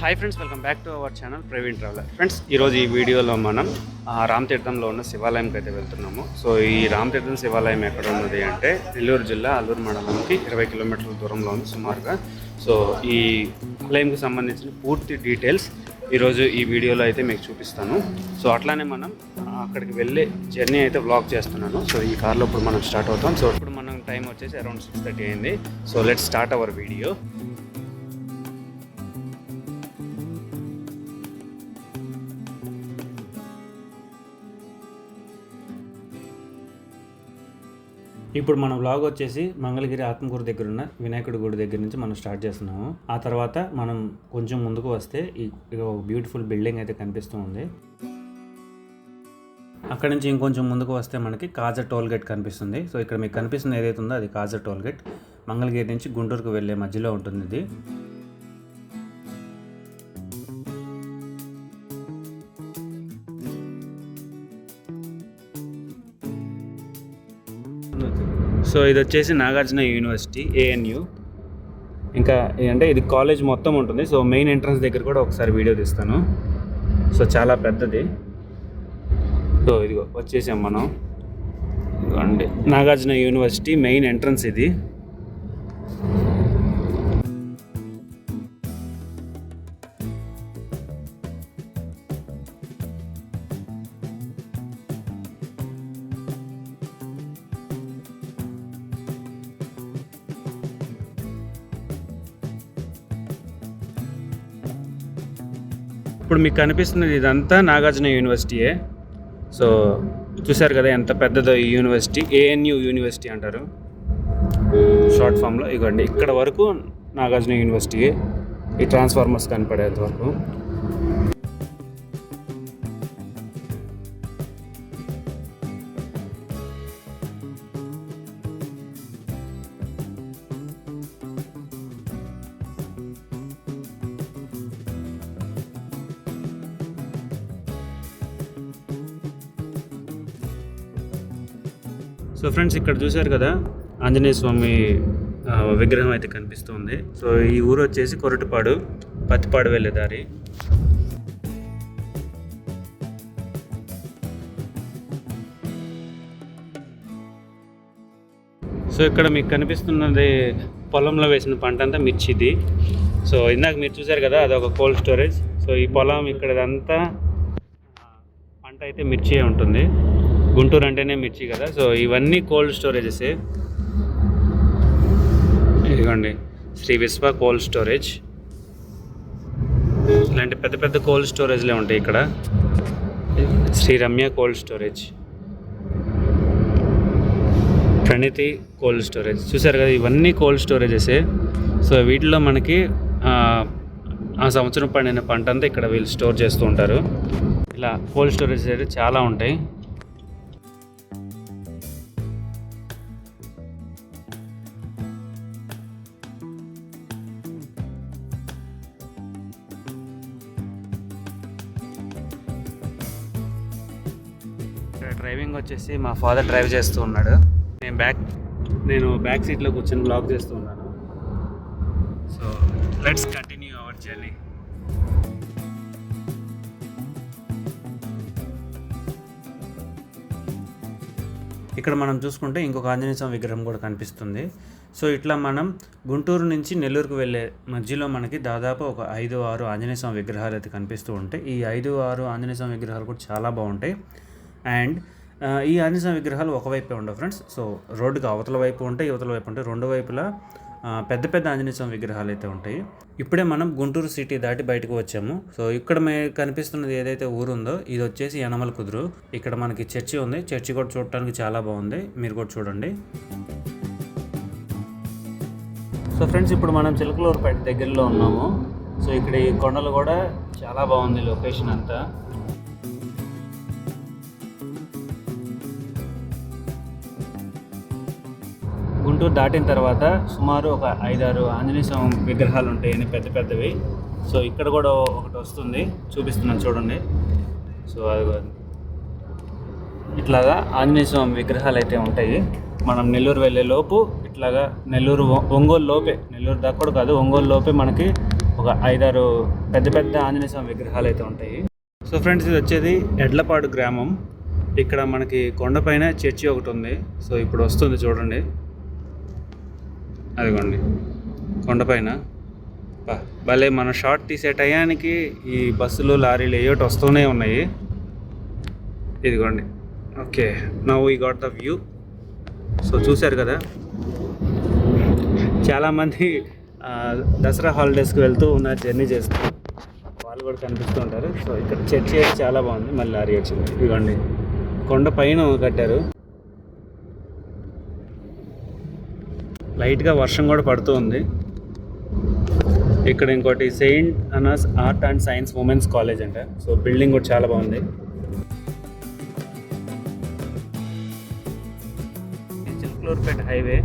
Hi friends welcome back to our channel Praveen traveller friends ఈరోజు ఈ వీడియోలో మనం ఆ, రామతీర్థంలో ఉన్న శివాలయంకి అయితే వెళ్తున్నాము. సో ఈ రామతీర్థం శివాలయం ఎక్కడ ఉన్నది అంటే నెల్లూరు జిల్లా అల్లూరు మండలానికి ఇరవై కిలోమీటర్ల దూరంలో ఉంది సుమారుగా. సో ఈ ఆలయంకి సంబంధించిన పూర్తి డీటెయిల్స్ ఈరోజు ఈ వీడియోలో అయితే మీకు చూపిస్తాను. సో అట్లానే మనం అక్కడికి వెళ్ళే జర్నీ అయితే బ్లాక్ చేస్తున్నాను. సో ఈ కార్లో ఇప్పుడు మనం స్టార్ట్ అవుతాం. సో ఇప్పుడు మనం టైం వచ్చేసి అరౌండ్ సిక్స్ థర్టీ అయింది. So let start our video ఇప్పుడు మన బ్లాగ్ వచ్చేసి మంగళగిరి ఆత్మకూరు దగ్గర ఉన్న వినాయకుడి గుడి దగ్గర నుంచి మనం స్టార్ట్ చేస్తున్నాము. ఆ తర్వాత మనం కొంచెం ముందుకు వస్తే ఈ బ్యూటిఫుల్ బిల్డింగ్ అయితే కనిపిస్తూ ఉంది. అక్కడ నుంచి ఇంకొంచెం ముందుకు వస్తే మనకి కాజా టోల్ గేట్ కనిపిస్తుంది. సో ఇక్కడ మీకు కనిపిస్తుంది ఏదైతే ఉందో అది కాజా టోల్ గేట్ మంగళగిరి నుంచి గుంటూరుకు వెళ్ళే మధ్యలో ఉంటుంది ఇది సో ఇది వచ్చేసి నాగార్జున యూనివర్సిటీ ఏఎన్యు ఇంకా అంటే ఇది కాలేజ్ మొత్తం ఉంటుంది. సో మెయిన్ ఎంట్రన్స్ దగ్గర కూడా ఒకసారి వీడియో తీస్తాను. సో చాలా పెద్దది. సో ఇదిగో వచ్చేసాం మనం. అండి నాగార్జున యూనివర్సిటీ మెయిన్ ఎంట్రన్స్ ఇది. ఇప్పుడు మీకు కనిపిస్తున్నది ఇదంతా నాగార్జున యూనివర్సిటీయే. సో చూశారు కదా ఎంత పెద్దదో ఈ యూనివర్సిటీ. ఏఎన్యు యూనివర్సిటీ అంటారు. షార్ట్ ఫామ్లో. ఇవ్వండి ఇక్కడ వరకు నాగార్జున యూనివర్సిటీ ఈ ట్రాన్స్ఫార్మర్స్ కనపడేంత వరకు. ఫ్రెండ్స్ ఇక్కడ చూశారు కదా? ఆంజనేయ స్వామి విగ్రహం అయితే కనిపిస్తుంది. సో ఈ ఊరు వచ్చేసి కొరటిపాడు పత్తిపాడు వెళ్ళే దారి. సో ఇక్కడ మీకు కనిపిస్తున్నది పొలంలో వేసిన పంట అంతా మిర్చిది. సో ఇందాక మీరు చూశారు కదా అది ఒక కోల్డ్ స్టోరేజ్. సో ఈ పొలం ఇక్కడ అంతా పంట అయితే మిర్చి ఉంటుంది. గుంటూరు అంటేనే మిర్చి కదా? సో ఇవన్నీ కోల్డ్ స్టోరేజెస్. ఇదిగోండి శ్రీ విశ్వ కోల్డ్ స్టోరేజ్. ఇలాంటి పెద్ద పెద్ద కోల్డ్ స్టోరేజ్లే ఉంటాయి ఇక్కడ. Sri Ramya cold storage. Praniti cold storage. చూసారు కదా ఇవన్నీ కోల్డ్ స్టోరేజెసే. సో వీటిలో మనకి ఆ, ఆ సంవత్సరం పండిన పంట అంతా ఇక్కడ వీళ్ళు స్టోర్ చేస్తూ ఉంటారు. ఇలా కోల్డ్ స్టోరేజ్ అయితే చాలా ఉంటాయి. వచ్చేసి మా ఫాదర్ డ్రైవ్ చేస్తూ ఉన్నాడు. నేను బ్యాక్ నేను బ్యాక్ సీట్లో కూర్చొని బ్లాక్ చేస్తూ ఉన్నాను. So let's continue our journey ఇక్కడ మనం చూసుకుంటే ఇంకొక ఆంజనేయ స్వామి విగ్రహం కూడా కనిపిస్తుంది. సో ఇట్లా మనం గుంటూరు నుంచి నెల్లూరుకు వెళ్ళే మధ్యలో మనకి దాదాపు ఒక ఐదు ఆరు ఆంజనేయ స్వామి విగ్రహాలు అయితే కనిపిస్తూ ఉంటాయి. ఈ ఐదు ఆరు ఆంజనేయ స్వామి విగ్రహాలు కూడా చాలా బాగుంటాయి. అండ్ ఈ ఆంజనేయ విగ్రహాలు ఒకవైపే ఉండవు ఫ్రెండ్స్ సో రోడ్డుకి అవతల వైపు ఉంటాయి యువతల వైపు ఉంటాయి. రెండు వైపులా పెద్ద పెద్ద ఆంజనేయ స్వామి విగ్రహాలు అయితే ఉంటాయి. ఇప్పుడే మనం గుంటూరు సిటీ దాటి బయటకు వచ్చాము. సో ఇక్కడ మే కనిపిస్తున్నది ఏదైతే ఊరు ఉందో ఇది వచ్చేసి యనమల కుదురు. ఇక్కడ మనకి చర్చి ఉంది. చర్చి కూడా చూడటానికి చాలా బాగుంది. మీరు కూడా చూడండి. సో ఫ్రెండ్స్ ఇప్పుడు మనం చిలకలూరుపేట దగ్గరలో ఉన్నాము. సో ఇక్కడ ఈ కొండలు కూడా చాలా బాగుంది లొకేషన్ అంతా. గుంటూరు దాటిన తర్వాత సుమారు ఒక ఐదారు ఆంజనేయ స్వామి విగ్రహాలు ఉంటాయని పెద్ద పెద్దవి. సో ఇక్కడ కూడా ఒకటి వస్తుంది. చూపిస్తున్నాను చూడండి. సో అది ఇట్లాగా ఆంజనేయ స్వామి విగ్రహాలు అయితే ఉంటాయి. మనం నెల్లూరు వెళ్ళే లోపు ఇట్లాగా నెల్లూరు ఒంగోలు లోపే నెల్లూరు దాకా కూడా కాదు ఒంగోలు లోపే మనకి ఒక ఐదారు పెద్ద పెద్ద ఆంజనేయ స్వామి విగ్రహాలు అయితే ఉంటాయి. సో ఫ్రెండ్స్ ఇది వచ్చేది ఎడ్లపాడు గ్రామం. ఇక్కడ మనకి కొండపైన చర్చి ఒకటి ఉంది. సో ఇప్పుడు వస్తుంది చూడండి. అదిగోండి. కొండపైన భలే మనం షార్ట్ తీసే టయానికి ఈ బస్సులు లారీలు ఏయోటి వస్తూనే ఉన్నాయి. ఇదిగోండి. ఓకే నవ్ ఈ గాట్ ద వ్యూ. సో చూశారు కదా? చాలామంది దసరా హాలిడేస్కి వెళ్తూ ఉన్నారు జర్నీ చేస్తూ వాళ్ళు కూడా కనిపిస్తూ ఉంటారు. సో ఇక్కడ చర్చి అయితే చాలా బాగుంది. మళ్ళీ లారీ వచ్చింది. ఇదిగోండి. కొండ పైన కట్టారు. లైట్గా వర్షం కూడా పడుతూ ఉంది. ఇక్కడ ఇంకోటి saint Ann's art and science women's college అంట. సో బిల్డింగ్ కూడా చాలా బాగుంది. చిలుకలూరుపేట హైవే.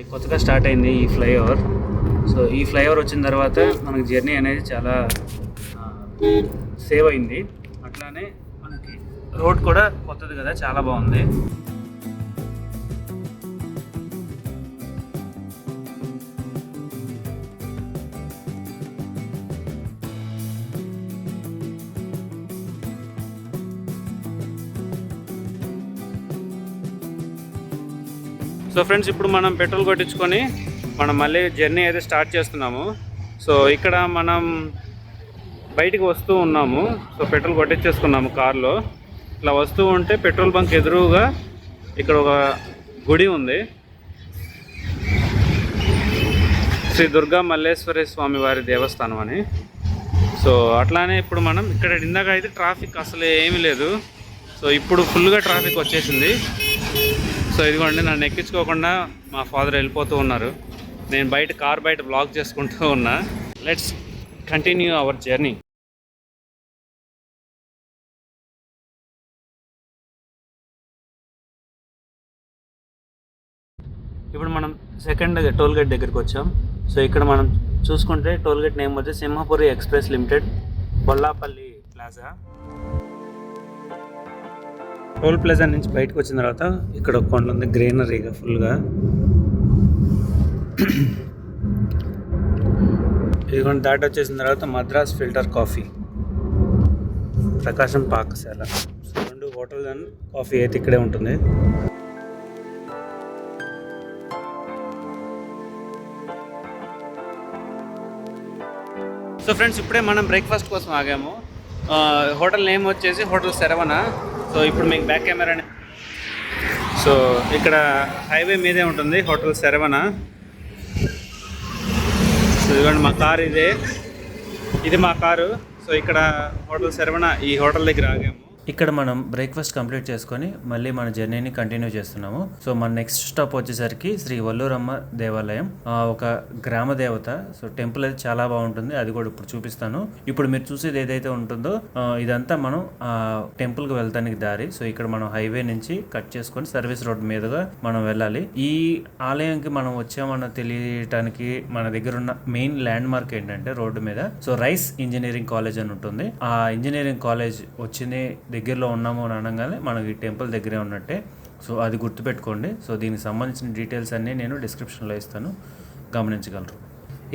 ఈ కొత్తగా స్టార్ట్ అయింది ఈ ఫ్లైఓవర్. సో ఈ ఫ్లైఓవర్ వచ్చిన తర్వాత మనకి జర్నీ అనేది చాలా సేవ్ అయింది. అట్లానే మనకి రోడ్ కూడా కొత్తది కదా చాలా బాగుంది. సో ఫ్రెండ్స్ ఇప్పుడు మనం పెట్రోల్ కొట్టించుకొని మనం మళ్ళీ జర్నీ అయితే స్టార్ట్ చేస్తున్నాము. సో ఇక్కడ మనం బయటికి వస్తూ ఉన్నాము. సో పెట్రోల్ కొట్టించేసుకున్నాము కార్లో. ఇట్లా వస్తూ ఉంటే పెట్రోల్ బంక్ ఎదురుగా ఇక్కడ ఒక గుడి ఉంది. శ్రీ దుర్గా మల్లేశ్వరి స్వామి వారి దేవస్థానం అని. సో అట్లానే ఇప్పుడు మనం ఇక్కడ ఇందాక అయితే ట్రాఫిక్ అసలు ఏమీ లేదు. సో ఇప్పుడు ఫుల్గా ట్రాఫిక్ వచ్చేసింది. సో ఇదిగోండి నన్ను ఎక్కించుకోకుండా మా ఫాదర్ వెళ్ళిపోతూ ఉన్నారు. నేను బయట కార్ బయట బ్లాక్ చేసుకుంటూ ఉన్నా. లెట్స్ కంటిన్యూ అవర్ జర్నీ ఇప్పుడు మనం సెకండ్ టోల్ గేట్ దగ్గరికి వచ్చాం. సో ఇక్కడ మనం చూసుకుంటే టోల్ గేట్ నేమ్ వచ్చి Simhapuri express limited Bollapalli plaza. Toll plaza నుంచి బయటకు వచ్చిన తర్వాత ఇక్కడ ఒక కొండ ఉంది గ్రీనరీగా ఫుల్గా. ఇదిగోండి దాటి వచ్చేసిన తర్వాత Madras filter coffee. Prakasam Pakasala. So రెండు హోటల్ అండ్ కాఫీ అయితే ఇక్కడే ఉంటుంది. సో ఫ్రెండ్స్ ఇప్పుడే మనం బ్రేక్ఫాస్ట్ కోసం ఆగాము. హోటల్ నేమ్ వచ్చేసి హోటల్ శరవణ. సో ఇప్పుడు మీకు బ్యాక్ కెమెరా సో ఇక్కడ హైవే మీదే ఉంటుంది హోటల్ శరవణ. సో ఇదిగోండి మా కార్ ఇదే. ఇది మా కారు. సో ఇక్కడ హోటల్ శరవణ ఈ హోటల్ దగ్గర ఆగాము. ఇక్కడ మనం బ్రేక్ఫాస్ట్ కంప్లీట్ చేసుకొని మళ్ళీ మన జర్నీని కంటిన్యూ చేస్తున్నాము. సో మన నెక్స్ట్ స్టాప్ వచ్చేసరికి శ్రీ వల్లూరమ్మ దేవాలయం ఒక గ్రామ దేవత. సో టెంపుల్ అది చాలా బాగుంటుంది. అది కూడా ఇప్పుడు చూపిస్తాను. ఇప్పుడు మీరు చూసేది ఏదైతే ఉంటుందో ఇదంతా మనం టెంపుల్కి వెళ్తానికి దారి. సో ఇక్కడ మనం హైవే నుంచి కట్ చేసుకొని సర్వీస్ రోడ్ మీదుగా మనం వెళ్ళాలి. ఈ ఆలయంకి మనం వచ్చామన్న తెలియటానికి మన దగ్గర ఉన్న మెయిన్ ల్యాండ్ మార్క్ ఏంటంటే రోడ్డు మీద. సో రైస్ ఇంజనీరింగ్ కాలేజ్ అని ఉంటుంది. ఆ ఇంజనీరింగ్ కాలేజ్ వచ్చింది దగ్గరలో ఉన్నాము అని అనగానే మనకి ఈ టెంపుల్ దగ్గరే ఉన్నట్టే. సో అది గుర్తుపెట్టుకోండి. సో దీనికి సంబంధించిన డీటెయిల్స్ అన్నీ నేను డిస్క్రిప్షన్లో ఇస్తాను. గమనించగలరు.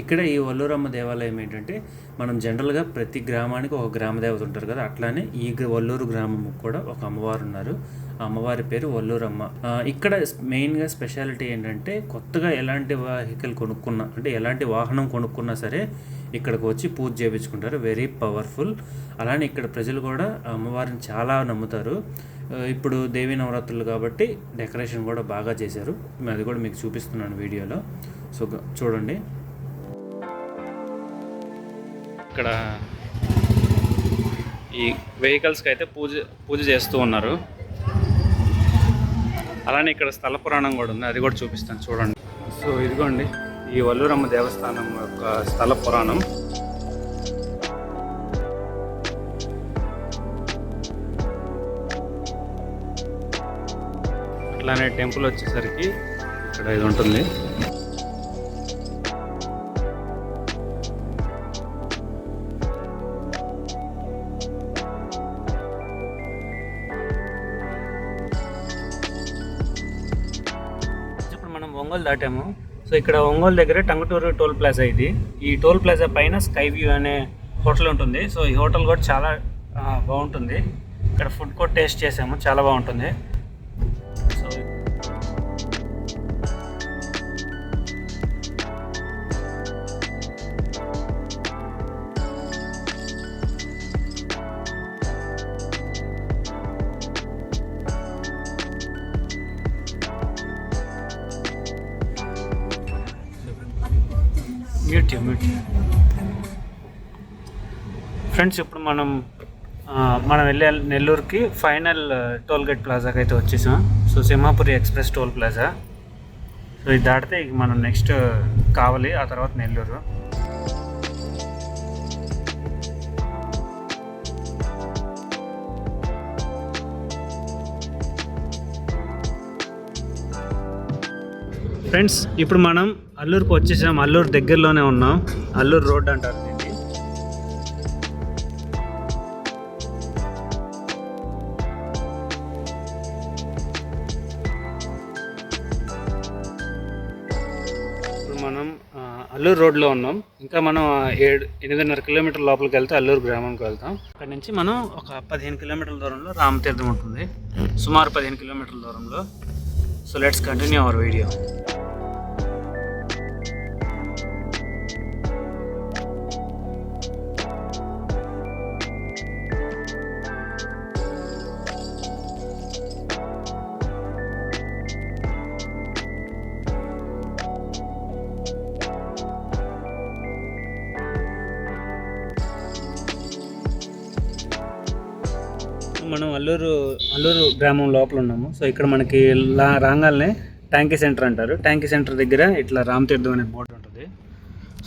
ఇక్కడ ఈ వల్లూరమ్మ దేవాలయం ఏంటంటే మనం జనరల్గా ప్రతి గ్రామానికి ఒక గ్రామ దేవత ఉంటారు కదా అట్లానే ఈ వల్లూరు గ్రామం కూడా ఒక అమ్మవారు ఉన్నారు. ఆ అమ్మవారి పేరు వల్లూరమ్మ. ఇక్కడ మెయిన్గా స్పెషాలిటీ ఏంటంటే కొత్తగా ఎలాంటి వెహికల్ కొనుక్కున్నా అంటే ఎలాంటి వాహనం కొనుక్కున్నా సరే ఇక్కడికి వచ్చి పూజ చేయించుకుంటారు. వెరీ పవర్ఫుల్ అలానే ఇక్కడ ప్రజలు కూడా అమ్మవారిని చాలా నమ్ముతారు. ఇప్పుడు దేవీ నవరాత్రులు కాబట్టి డెకరేషన్ కూడా బాగా చేశారు. అది కూడా మీకు చూపిస్తున్నాను వీడియోలో. సో చూడండి. ఇక్కడ ఈ వెహికల్స్కి అయితే పూజ పూజ చేస్తూ ఉన్నారు. అలానే ఇక్కడ స్థల పురాణం కూడా ఉంది. అది కూడా చూపిస్తాను. చూడండి. సో ఇదిగోండి. ఈ వల్లూరమ్మ దేవస్థానం యొక్క స్థల పురాణం. అట్లానే టెంపుల్ వచ్చేసరికి ఇక్కడ ఇది ఉంటుంది. ఇప్పుడు మనం ఒంగోలు దాటాము. సో ఇక్కడ ఒంగోలు దగ్గర టంగుటూరు టోల్ ప్లాజా ఇది. ఈ టోల్ ప్లాజా పైన స్కై వ్యూ అనే హోటల్ ఉంటుంది. సో ఈ హోటల్ కూడా చాలా బాగుంటుంది. ఇక్కడ ఫుడ్ కూడా టేస్ట్ చేసాము. చాలా బాగుంటుంది. మ్యూట్ మ్యూట్ ఫ్రెండ్స్ ఇప్పుడు మనం మనం వెళ్ళే నెల్లూరుకి ఫైనల్ టోల్ గేట్ ప్లాజాకి అయితే వచ్చేసాం. So Simhapuri express toll plaza. So ఇది దాటితే ఇక మనం నెక్స్ట్ కావాలి ఆ తర్వాత నెల్లూరు. ఫ్రెండ్స్ ఇప్పుడు మనం అల్లూరుకి వచ్చేసాం అల్లూరు దగ్గరలోనే ఉన్నాం. అల్లూరు రోడ్ అంటారు దీన్ని. ఇప్పుడు మనం అల్లూరు రోడ్లో ఉన్నాం. ఇంకా మనం ఏడు ఎనిమిదిన్నర కిలోమీటర్ లోపలికి వెళ్తే అల్లూరు గ్రామంకి వెళ్తాం. అక్కడ నుంచి మనం ఒక పదిహేను కిలోమీటర్ల దూరంలో రామతీర్థం ఉంటుంది. సుమారు పదిహేను కిలోమీటర్ల దూరంలో. So let's continue our video. మనం అల్లూరు అల్లూరు గ్రామం లోపల ఉన్నాము. సో ఇక్కడ మనకి లా రాగానే ట్యాంకీ సెంటర్ అంటారు. ట్యాంకీ సెంటర్ దగ్గర ఇట్లా రామతీర్థం అనే బోర్డు ఉంటుంది.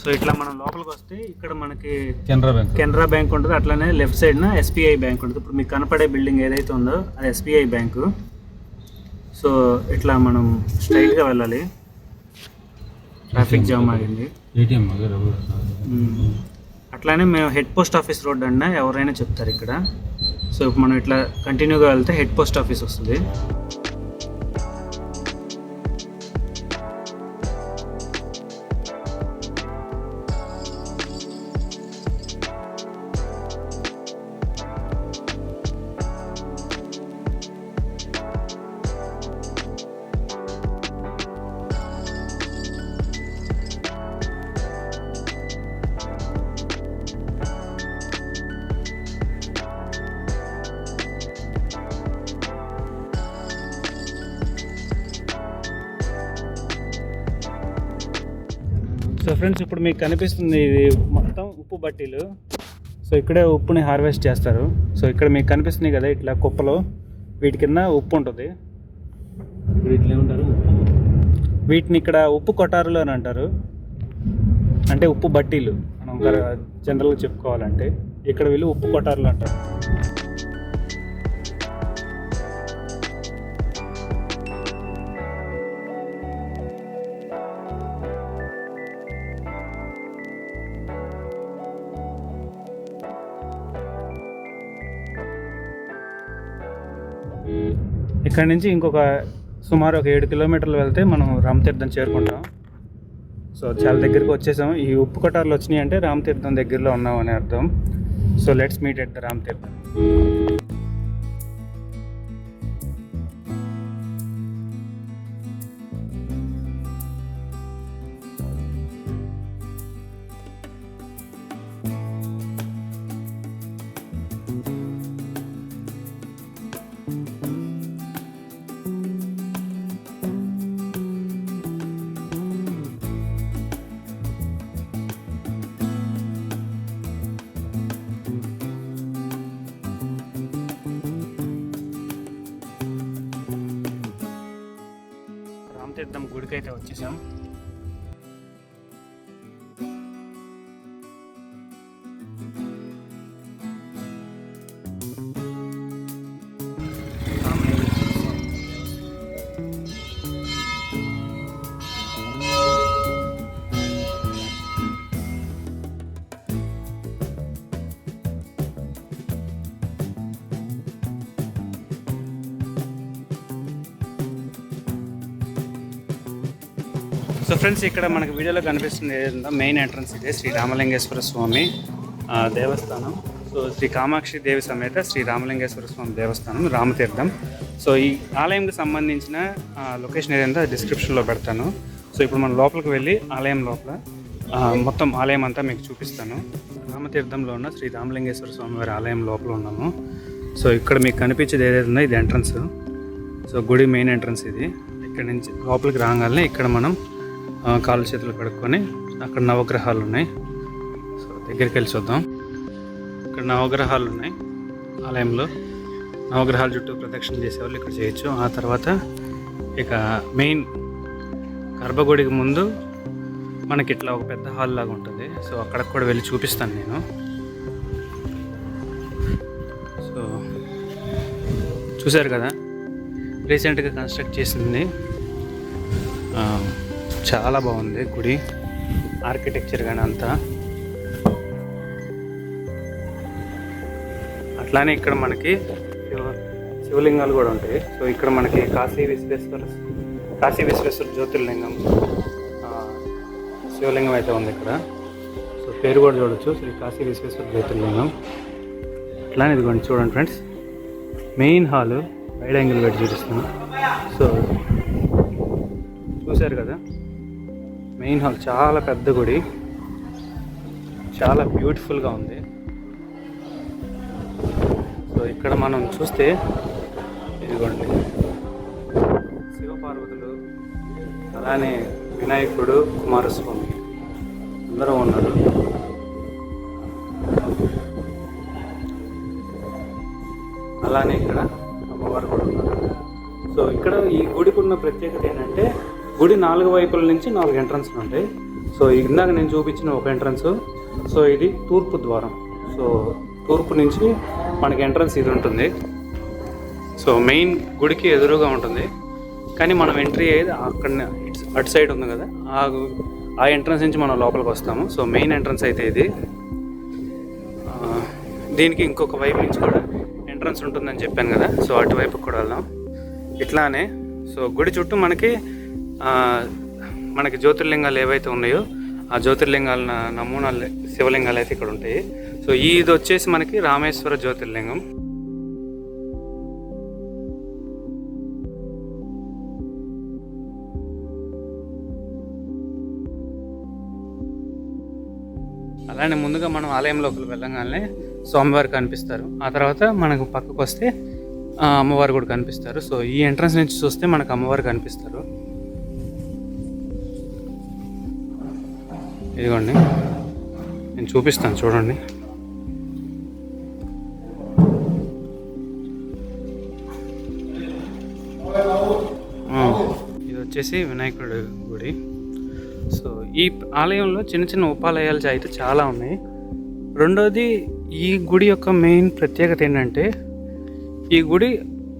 సో ఇట్లా మనం లోపలికి వస్తే ఇక్కడ మనకి కెనరా బ్యాంక్ కెనరా బ్యాంక్ ఉంటుంది. అట్లానే లెఫ్ట్ సైడ్న ఎస్బీఐ బ్యాంక్ ఉంటుంది. ఇప్పుడు మీకు కనపడే బిల్డింగ్ ఏదైతే ఉందో అది ఎస్బీఐ బ్యాంకు. సో ఇట్లా మనం స్ట్రైట్గా వెళ్ళాలి. ట్రాఫిక్ జామ్ ఆగింది ఏటీఎం. అట్లానే మేము హెడ్ పోస్ట్ ఆఫీస్ రోడ్ అన్నా ఎవరైనా చెప్తారు ఇక్కడ. సో ఇప్పుడు మనం ఇట్లా కంటిన్యూగా వెళ్తే హెడ్ పోస్ట్ ఆఫీస్ వస్తుంది. సో ఫ్రెండ్స్ ఇప్పుడు మీకు కనిపిస్తుంది ఇది మొత్తం ఉప్పు బట్టీలు. సో ఇక్కడే ఉప్పుని హార్వెస్ట్ చేస్తారు. సో ఇక్కడ మీకు కనిపిస్తున్నాయి కదా ఇట్లా కుప్పలు. వీటి కింద ఉప్పు ఉంటుంది. ఇట్లా ఉంటారు వీటిని ఇక్కడ ఉప్పు కొటారులు అని అంటారు. అంటే ఉప్పు బట్టీలు. మనం జనరల్గా చెప్పుకోవాలంటే. ఇక్కడ వీళ్ళు ఉప్పు కొటారులు అంటారు. ఇక్కడ నుంచి ఇంకొక సుమారు ఒక ఏడు కిలోమీటర్లు వెళ్తే మనం రామతీర్థం చేరుకుంటాం. సో చాలా దగ్గరికి వచ్చేసాం. ఈ ఉప్పు కటార్లు వచ్చినాయి అంటే రామతీర్థం దగ్గరలో ఉన్నాం అని అర్థం. So let's meet at the Ramatirtham. మొత్తం గుడికైతే వచ్చేసాం. సో ఫ్రెండ్స్ ఇక్కడ మనకి వీడియోలో కనిపిస్తుంది ఏదంటే మెయిన్ ఎంట్రన్స్ ఇదే శ్రీ రామలింగేశ్వర స్వామి దేవస్థానం. సో శ్రీ కామాక్షి దేవి సమేత శ్రీ రామలింగేశ్వర స్వామి దేవస్థానం రామతీర్థం. సో ఈ ఆలయంకి సంబంధించిన లొకేషన్ ఏదైనా డిస్క్రిప్షన్లో పెడతాను. సో ఇప్పుడు మనం లోపలికి వెళ్ళి ఆలయం లోపల మొత్తం ఆలయం అంతా మీకు చూపిస్తాను. రామతీర్థంలో ఉన్న శ్రీ రామలింగేశ్వర స్వామి వారి ఆలయం లోపల ఉన్నాము. సో ఇక్కడ మీకు కనిపించేది ఏదైతే ఉందో ఇది ఎంట్రన్స్ సో గుడి మెయిన్ ఎంట్రన్స్ ఇది. ఇక్కడ నుంచి లోపలికి రాగానే ఇక్కడ మనం కాళ్ళు చేతులు కడుక్కొని అక్కడ నవగ్రహాలు ఉన్నాయి. సో దగ్గరికి వెళ్ళి చూద్దాం. ఇక్కడ నవగ్రహాలు ఉన్నాయి ఆలయంలో. నవగ్రహాల చుట్టూ ప్రదక్షిణ చేసేవాళ్ళు ఇక్కడ చేయొచ్చు. ఆ తర్వాత ఇక మెయిన్ గర్భగుడికి ముందు మనకి ఇట్లా ఒక పెద్ద హాల్ లాగా ఉంటుంది. సో అక్కడికి కూడా వెళ్ళి చూపిస్తాను నేను. సో చూశారు కదా? రీసెంట్గా కన్స్ట్రక్ట్ చేసింది చాలా బాగుంది గుడి. ఆర్కిటెక్చర్ కానీ అంతా. అట్లానే ఇక్కడ మనకి శివలింగాలు కూడా ఉంటాయి. సో ఇక్కడ మనకి కాశీ విశ్వేశ్వర కాశీ విశ్వేశ్వర జ్యోతిర్లింగం శివలింగం అయితే ఉంది ఇక్కడ. సో పేరు కూడా చూడొచ్చు. శ్రీ కాశీ విశ్వేశ్వర జ్యోతిర్లింగం. అట్లానే ఇదిగోండి చూడండి friends. Main hall wide angle పెట్టి చూపిస్తున్నాను సో చూశారు కదా? మెయిన్ హాల్ చాలా పెద్ద గుడి. చాలా బ్యూటిఫుల్గా ఉంది. సో ఇక్కడ మనం చూస్తే ఇదిగోండి. శివపార్వతులు అలానే వినాయకుడు కుమారస్వామి. అందరూ ఉన్నారు. అలానే ఇక్కడ అమ్మవారు కూడా ఉన్నారు. సో ఇక్కడ ఈ గుడికి ఉన్న ప్రత్యేకత ఏంటంటే గుడి నాలుగు వైపుల నుంచి నాలుగు ఎంట్రన్స్లు ఉంటాయి. సో ఇందాక నేను చూపించిన ఒక ఎంట్రన్స్ సో ఇది తూర్పు ద్వారం. సో తూర్పు నుంచి మనకి ఎంట్రన్స్ ఇది ఉంటుంది. సో మెయిన్ గుడికి ఎదురుగా ఉంటుంది. కానీ మనం ఎంట్రీ అయ్యేది అక్కడ అటు సైడ్ ఉంది కదా. ఆ ఆ ఎంట్రన్స్ నుంచి మనం లోపలికి వస్తాము. సో మెయిన్ ఎంట్రన్స్ అయితే ఇది. దీనికి ఇంకొక వైపు నుంచి కూడా ఎంట్రన్స్ ఉంటుందని చెప్పాను కదా. సో అటువైపు కూడా వెళ్దాం. ఇట్లానే సో గుడి చుట్టూ మనకి మనకి జ్యోతిర్లింగాలు ఏవైతే ఉన్నాయో ఆ జ్యోతిర్లింగాల నమూనాలు శివలింగాలు అయితే ఇక్కడ ఉంటాయి. సో ఇది వచ్చేసి మనకి రామేశ్వర జ్యోతిర్లింగం. అలానే ముందుగా మనం ఆలయం లోపలికి వెళ్ళగానే స్వామివారు కనిపిస్తారు. ఆ తర్వాత మనకు పక్కకు వస్తే అమ్మవారు కూడా కనిపిస్తారు. సో ఈ ఎంట్రన్స్ నుంచి చూస్తే మనకు అమ్మవారు కనిపిస్తారు. ఇదిగోండి. నేను చూపిస్తాను చూడండి. ఇది వచ్చేసి వినాయకుడు గుడి. సో ఈ ఆలయంలో చిన్న చిన్న ఉపాలయాలు అయితే చాలా ఉన్నాయి. రెండోది ఈ గుడి యొక్క మెయిన్ ప్రత్యేకత ఏంటంటే ఈ గుడి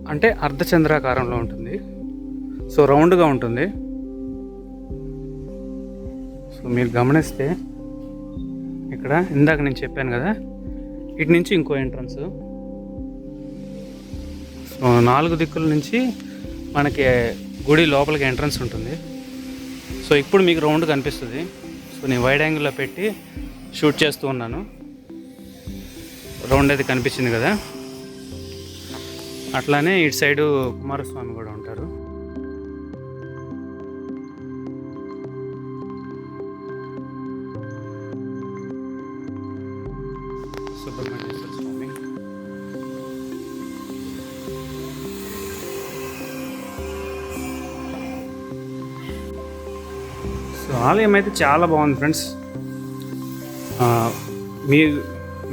అంటే అర్ధచంద్రాకారంలో ఉంటుంది. సో రౌండ్గా ఉంటుంది. సో మీరు గమనిస్తే ఇక్కడ ఇందాక నేను చెప్పాను కదా ఇటు నుంచి ఇంకో ఎంట్రన్స్ సో నాలుగు దిక్కుల నుంచి మనకి గుడి లోపలికి ఎంట్రన్స్ ఉంటుంది. సో ఇప్పుడు మీకు రౌండ్ కనిపిస్తుంది. సో నేను వైడ్ యాంగిల్లో పెట్టి షూట్ చేస్తూ ఉన్నాను. రౌండ్ అయితే కనిపించింది కదా. అట్లానే ఇటు సైడు కుమారస్వామి కూడా ఉంటారు. ఆలయం అయితే చాలా బాగుంది ఫ్రెండ్స్. మీ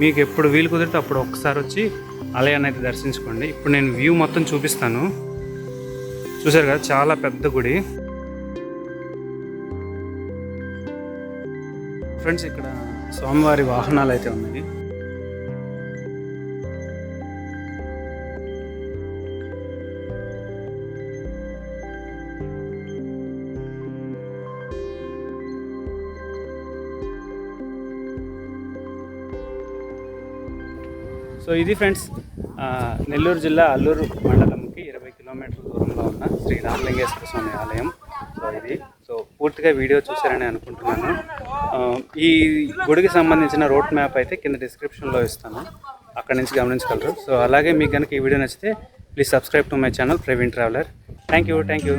మీకు ఎప్పుడు వీలు కుదిరితే అప్పుడు ఒక్కసారి వచ్చి ఆలయాన్ని అయితే దర్శించుకోండి. ఇప్పుడు నేను వ్యూ మొత్తం చూపిస్తాను. చూసారు కదా చాలా పెద్ద గుడి. ఫ్రెండ్స్ ఇక్కడ స్వామివారి వాహనాలు అయితే ఉన్నాయి. సో ఇది ఫ్రెండ్స్ నెల్లూరు జిల్లా అల్లూరు మండలంకి ఇరవై కిలోమీటర్ల దూరంలో ఉన్న శ్రీ రామలింగేశ్వర స్వామి ఆలయం. సో ఇది సో పూర్తిగా వీడియో చూశారని అనుకుంటున్నాను. ఈ గుడికి సంబంధించిన రోడ్ మ్యాప్ అయితే కింద డిస్క్రిప్షన్లో ఇస్తాను. అక్కడ నుంచి గమనించగలరు. సో అలాగే మీకు కనుక ఈ వీడియో నచ్చితే please subscribe to my channel Praveen traveller thank you thank you